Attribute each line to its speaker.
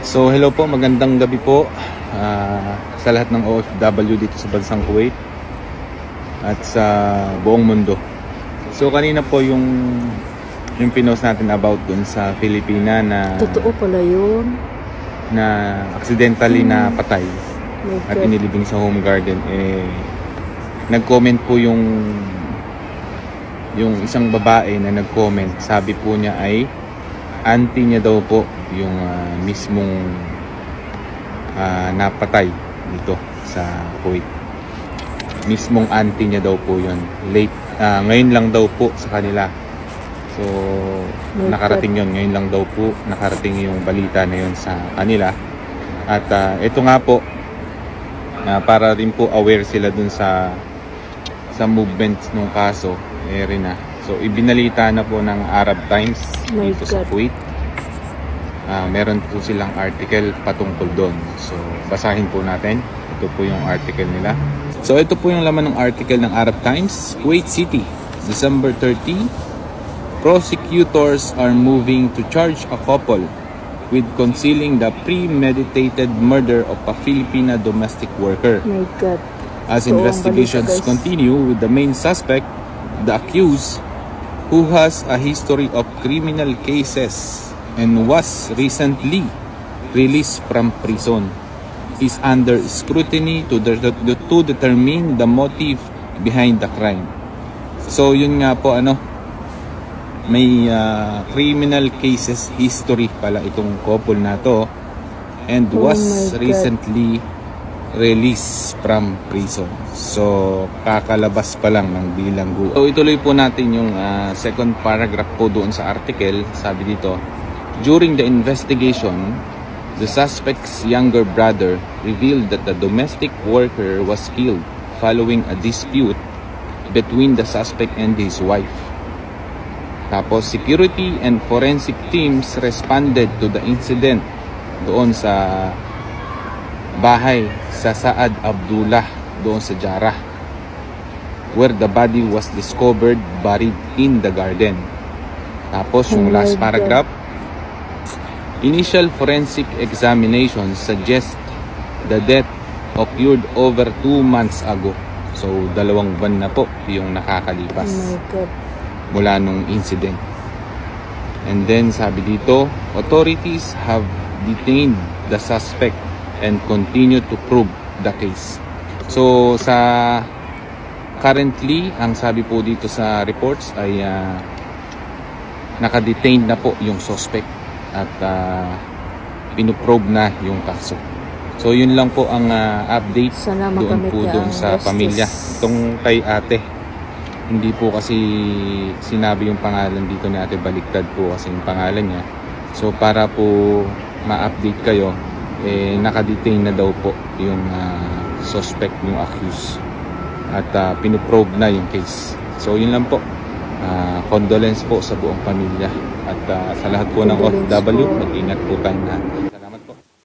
Speaker 1: So hello po, magandang gabi po ah, sa lahat ng OFW dito sa bansang Kuwait at sa buong mundo. So kanina po yung yung pinost natin about dun sa Filipina na
Speaker 2: Totoo pala yun.
Speaker 1: na accidentally na patay
Speaker 2: My
Speaker 1: at inilibing sa home garden eh nag-comment po yung yung isang babae na nag-comment sabi po niya ay auntie niya daw po yung ah, mismong ah, napatay dito sa Kuwait mismong auntie niya daw po yun late ah, ngayon lang daw po sa kanila so nakarating yun ngayon lang daw po nakarating yung balita na yun sa kanila at ah, ito nga po na para rin po aware sila dun sa sa movements ng kaso eh rin na. So ibinalita na po ng Arab Times
Speaker 2: My
Speaker 1: dito sa. Kuwait. Ah, meron po silang article patungkol doon. So basahin po natin. Ito po yung article nila. So ito po yung laman ng article ng Arab Times, Kuwait City, December 30. Prosecutors are moving to charge a couple with concealing the premeditated murder of a Filipina domestic worker.
Speaker 2: My God.
Speaker 1: As
Speaker 2: ang
Speaker 1: investigations
Speaker 2: balita,
Speaker 1: continue with the main suspect, the accused, who has a history of criminal cases and was recently released from prison, is under scrutiny to, de- to determine the motive behind the crime. So yun nga po ano, may ah, criminal cases history pala itong couple na to and
Speaker 2: Oh
Speaker 1: was recently released from prison. So, kakalabas pa lang ng bilanggo. So, ituloy po natin yung ah, second paragraph po doon sa article. Sabi dito, During the investigation, the suspect's younger brother revealed that the domestic worker was killed following a dispute between the suspect and his wife. Tapos security and forensic teams responded to the incident doon sa bahay sa Saad Abdullah doon sa Jarrah where the body was discovered buried in the garden. Tapos yung
Speaker 2: Oh
Speaker 1: last
Speaker 2: God.
Speaker 1: paragraph Initial forensic examination suggests the death occurred over two months ago. So, dalawang buwan na po yung nakakalipas
Speaker 2: Oh my God.
Speaker 1: mula nung incident. And then sabi dito, authorities have detained the suspect and continue to probe the case. So sa currently, ang sabi po dito sa reports ay ah, naka-detained na po yung suspect at uh, pinuprobe na yung kaso. So yun lang po ang ah, update
Speaker 2: Sana
Speaker 1: doon po
Speaker 2: niya
Speaker 1: doon sa
Speaker 2: justice.
Speaker 1: pamilya. Itong kay ate, hindi po kasi sinabi yung pangalan dito ni ate, baliktad po kasi yung pangalan niya. So para po ma-update kayo, eh, nakadetain na daw po yung ah, suspect, yung accused. At uh, pinuprobe na yung case. So yun lang po. Ah, condolence po sa buong pamilya. At ah, sa lahat po ng OFW, mag-ingat po tayo lahat.